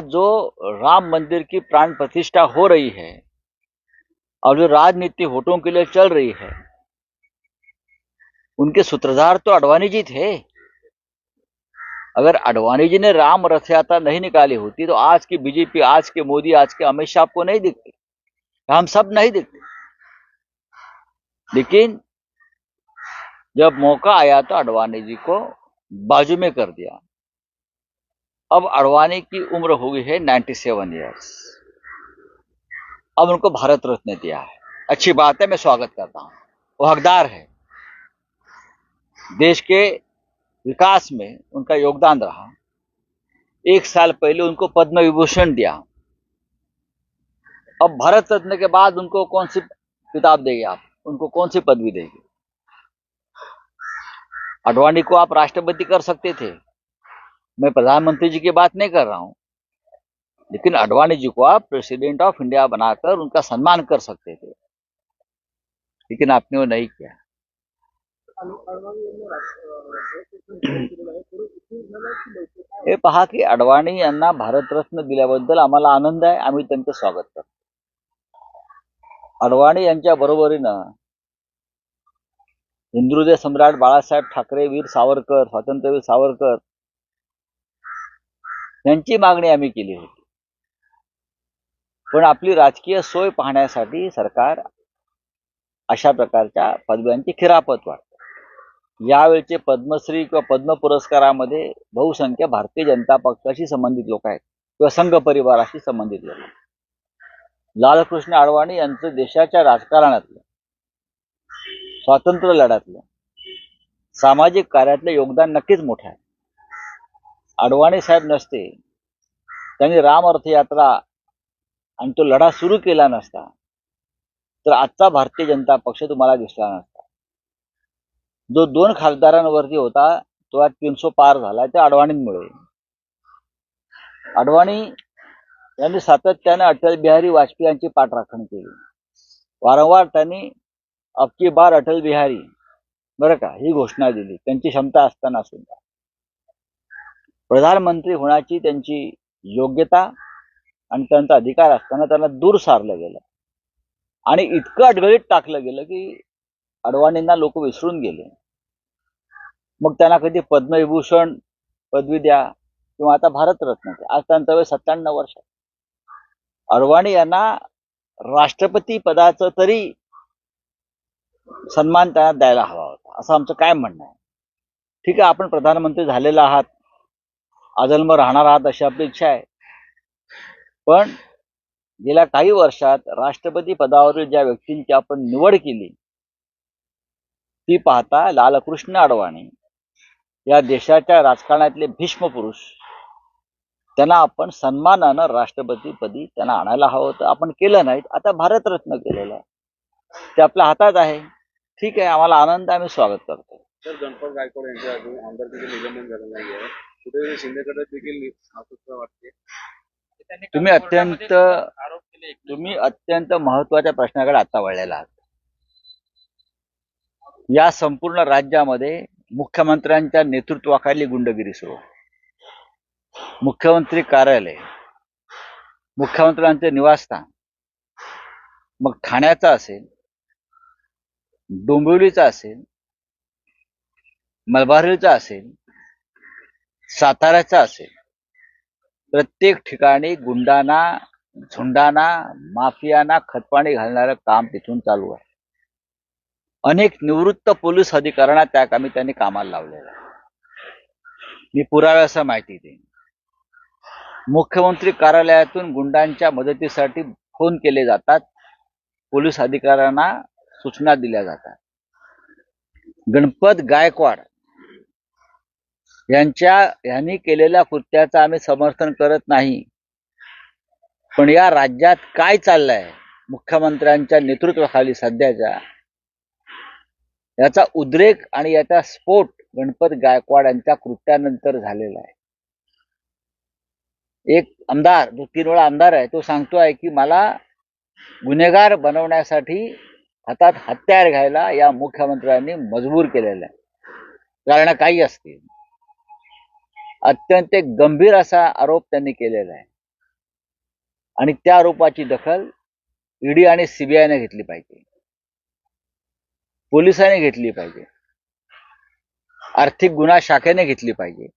आज जो राम मंदिर की प्राण प्रतिष्ठा हो रही है और जो राजनीति वोटों के लिए चल रही है, उनके सूत्रधार तो अडवाणी जी थे। अगर अडवाणी जी ने राम रथ यात्रा नहीं निकाली होती तो आज की बीजेपी, आज के मोदी, आज के अमित शाह आपको नहीं दिखते। हम सब नहीं दिखते। लेकिन जब मौका आया तो अडवाणी जी को बाजू में कर दिया। अब अडवाणी की उम्र हो गई है 97 सेवन ईयर्स अब उनको भारत रत्न दिया है। अच्छी बात है, मैं स्वागत करता हूँ। वो हकदार है। देश के विकास में उनका योगदान रहा। एक साल पहले उनको पद्म विभूषण दिया। अब भारत रत्न के बाद उनको कौन सी किताब देंगे आप? उनको कौन सी पदवी देंगे? अडवाणी को आप राष्ट्रपति कर सकते थे। मैं प्रधानमंत्री जी की बात नहीं कर रहा हूँ। लेकिन अडवाणी जी को आप प्रेसिडेंट ऑफ़ इंडिया बनाकर उनका सम्मान कर सकते थे। लेकिन आपने वो नहीं किया। पहा की अडवाणी यांना भारतरत्न दिल्याबद्दल आम्हाला आनंद आहे, आम्ही त्यांचं स्वागत करतो। अडवाणी यांच्या बरोबरीनं हिंदुहृदय सम्राट बाळासाहेब ठाकरे, वीर सावरकर, स्वातंत्र्यवीर सावरकर यांची मागणी आम्ही केली होती. पण आपली राजकीय सोय पाहण्यासाठी सरकार अशा प्रकारच्या पदव्यांची खिरापत वाढते. यावेळचे पद्मश्री किंवा पद्म पुरस्कारामध्ये बहुसंख्य भारतीय जनता पक्षाशी संबंधित लोक आहेत किंवा संघ परिवाराशी संबंधित लोक आहेत. लालकृष्ण अडवाणी यांचं देशाच्या राजकारणातलं स्वातंत्र्य लढ्यातलं सामाजिक कार्यातलं योगदान नक्कीच मोठं आहे. अडवाणी साहेब नसते. त्यांनी राम अर्थयात्रा आणि तो लढा सुरू केला नसता. तर आजचा भारतीय जनता पक्ष तुम्हाला दिसला नसता. जो दोन खासदारांवरती होता तो आज तीनशे पार झाला त्या अडवाणींमुळे. अडवाणी यांनी सातत्याने अटल बिहारी वाजपेयी यांची पाठराखण केली. वारंवार त्यांनी अबकी बार अटल बिहारी बरं का ही घोषणा दिली. त्यांची क्षमता असताना सुद्धा. प्रधानमंत्री होण्याची त्यांची योग्यता आणि त्यांचा अधिकार असताना त्यांना दूर सारलं गेलं. आणि इतकं अडगळीत टाकलं गेलं की अडवाणींना लोक विसरून गेले. मग त्यांना कधी पद्मविभूषण पदवी द्या किंवा आता भारतरत्न द्या. आज त्यांचं वय सत्त्याण्णव वर्ष आहे. अडवाणी यांना राष्ट्रपती पदाचं तरी सन्मान त्यांना द्यायला हवा होता. असं आमचं काय म्हणणं आहे? ठीक आहे आपण प्रधानमंत्री झालेला आहात. आजन्म राहणार आहात अशी अपेक्षा आहे. पण गेल्या काही वर्षात राष्ट्रपती पदावरील ज्या व्यक्तींची आपण निवड केली ती पाहता लालकृष्ण अडवाणी. या देशाच्या राजकारणातले भीष्म पुरुष. त्यांना आपण सन्मानानं राष्ट्रपतीपदी त्यांना आणायला हवं होतं. आपण केलं नाही आता भारतरत्न केलेलं आहे. ते आपल्या हातात आहे. ठीक आहे. आम्हाला आनंद आम्ही स्वागत करतो. तर गणपत गायकवाड यांच्या अजून आमदारकीचे निलंबन झालं नाही आहे कुठे शिंदेकडे देखील अस्वस्थता वाटते. तुम्ही अत्यंत तुम्ही अत्यंत महत्त्वाच्या प्रश्नाकडे आता वळलेला आहात. या संपूर्ण राज्यामध्ये मुख्यमंत्र्यांच्या नेतृत्वाखाली गुंडगिरी सुरू. आहे मुख्यमंत्री कार्यालय मुख्यमंत्र्यांचे निवासस्थान मग ठाण्याचा असेल डोंबिवलीचा असेल मलबारीचा असेल साताऱ्याचा असेल प्रत्येक ठिकाणी गुंडांना झुंडांना माफियांना खतपाणी घालणारं काम तिथून चालू आहे. अनेक निवृत्त पोलीस अधिकाऱ्यांना त्या कामी त्यांनी कामाला लावलेलं आहे. मी पुराव्याचा माहिती देईन. मुख्यमंत्री कार्यालयातून गुंडांच्या मदतीसाठी फोन केले जातात. पोलीस अधिकाऱ्यांना सूचना दिल्या जातात. गणपत गायकवाड यांच्या यांनी केलेल्या कृत्याचं आम्ही समर्थन करत नाही. पण या राज्यात काय चाललंय? मुख्यमंत्र्यांच्या नेतृत्वाखाली सध्याच्या. याचा उद्रेक आणि याचा स्फोट गणपत गायकवाड यांच्या कृत्यानंतर झालेला आहे. एक आमदार जो तीन वेळा आमदार आहे तो सांगतोय की मला गुन्हेगार बनवण्यासाठी हातात हत्यार घ्यायला या मुख्यमंत्र्यांनी मजबूर केलेलं आहे. कारण काही असतील. अत्यंत गंभीर असा आरोप त्यांनी केलेला आहे. आणि त्या आरोपाची दखल ईडी आणि सीबीआयने घेतली पाहिजे. पोलिसांनी घेतली पाहिजे. आर्थिक गुन्हा शाखेने घेतली पाहिजे.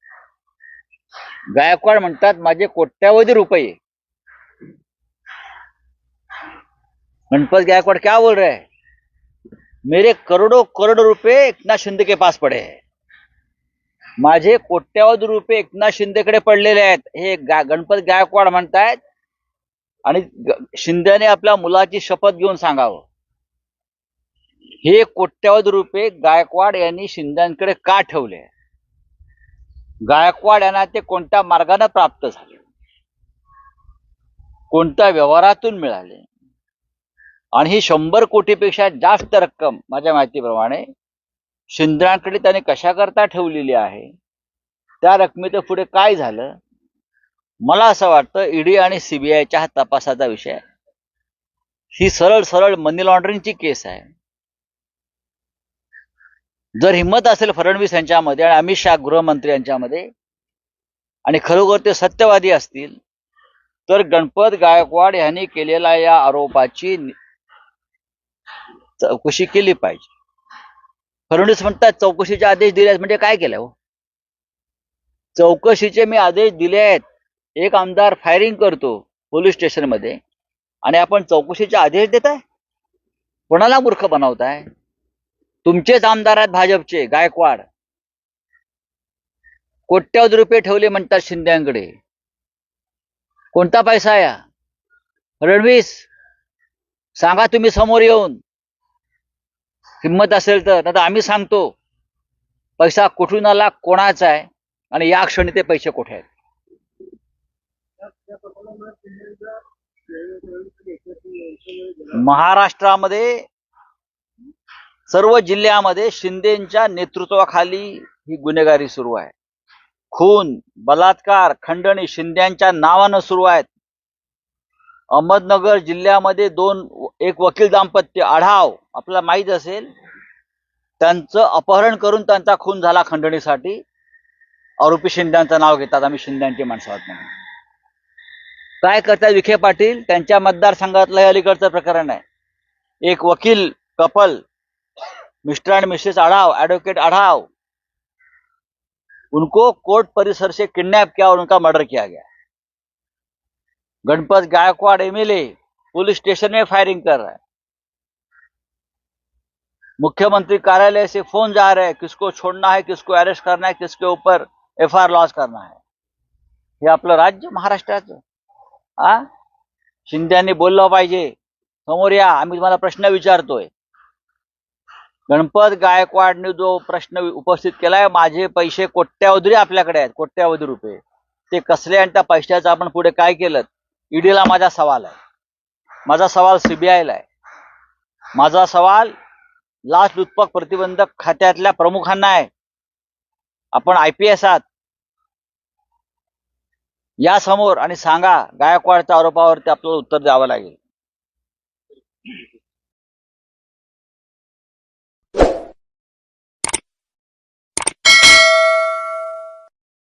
गायकवाड म्हणतात माझे कोट्यावधी रुपये. गणपत गायकवाड क्या बोल रहे हैं? मेरे करोडो करोड रुपये एकनाथ शिंदे के पास पडे हैं. माझे कोट्यावधी रुपये एकनाथ शिंदेकडे पडलेले आहेत. हे गा- गणपत गायकवाड म्हणतायत. आणि शिंदेने आपल्या मुलाची शपथ घेऊन सांगावं. हे कोट्यावधी रुपये गायकवाड यांनी शिंद्यांकडे का ठेवले? गायकवाड यांना ते कोणत्या मार्गाने प्राप्त झाले? कोणत्या व्यवहारातून मिळाले? आणि ही शंभर कोटीपेक्षा जास्त रक्कम माझ्या माहितीप्रमाणे शिंद्रांकडे त्याने कशाकरता ठेवलेली आहे? त्या रकमेचं पुढे काय झालं? मला असं वाटतं ईडी आणि सीबीआयच्या हा तपासाचा विषय आहे. ही सरळ सरळ मनी लॉन्ड्रिंगची केस आहे. जर हिंमत असेल फडणवीस यांच्यामध्ये आणि अमित शहा गृहमंत्री यांच्यामध्ये आणि खरोखर ते सत्यवादी असतील तर गणपत गायकवाड यांनी केलेल्या या आरोपाची चौकशी केली पाहिजे. फडणवीस म्हणतात चौकशीचे आदेश दिले आहेत म्हणजे काय केलं हो? चौकशीचे मी आदेश दिले आहेत. एक आमदार फायरिंग करतो पोलीस स्टेशनमध्ये. आणि आपण चौकशीचे आदेश देताय? कोणाला मूर्ख बनवताय? तुमचेच आमदार आहेत भाजपचे गायकवाड. कोट्यावधी रुपये ठेवले म्हणतात शिंद्यांकडे. कोणता पैसा या फडणवीस सांगा तुम्ही समोर येऊन. हिंमत असेल तर. आता आम्ही सांगतो पैसा कुठून आला कोणाचा आहे आणि या क्षणी ते पैसे कुठे आहेत? महाराष्ट्रामध्ये सर्व जिल्ह्यामध्ये शिंदेच्या नेतृत्वाखाली ही गुन्हेगारी सुरू आहे. खून बलात्कार खंडणी शिंद्यांच्या नावानं सुरू आहेत. अहमदनगर जिल्ह्यामध्ये दोन एक वकील दाम्पत्य आढाव आपल्याला माहीत असेल. त्यांचं अपहरण करून त्यांचा खून झाला खंडणीसाठी. आरोपी शिंद्यांचं नाव घेतात आम्ही शिंद्यांची माणसं आहोत म्हणून. काय करतात विखे पाटील? त्यांच्या मतदारसंघातलं हे अलीकडचं प्रकरण आहे. एक वकील couple Mr and Mrs Adhav advocate Adhav. उनको कोर्ट परिसर से किडनैप किया और उनका मर्डर किया गया. Ganpat Gaikwad MLA police station में फायरिंग कर रहा है। मुख्यमंत्री कार्यालय से फोन जा रहे हैं किसको छोड़ना है किसको अरेस्ट करना है किसके ऊपर एफ आर लॉन्च करना है। हे आपलं राज्य महाराष्ट्राचं। आ? शिंद्यांनी बोललं पाहिजे। समोर या आम्ही तुम्हाला प्रश्न विचारतोय। गणपत गायकवाडने जो प्रश्न उपस्थित केलाय माझे पैसे कोट्यावधी आपल्याकडे आहेत कोट्यावधी रुपये. ते कसले आणि त्या पैशाचं आपण पुढे काय केलं? ईडीला माझा सवाल आहे. माझा सवाल सीबीआयला आहे. माझा सवाल लाच लुचपत प्रतिबंधक खात्यातल्या प्रमुखांना आहे. आपण आय पी एस आहात. या समोर आणि सांगा गायकवाडच्या आरोपावरती आपल्याला उत्तर द्यावं लागेल.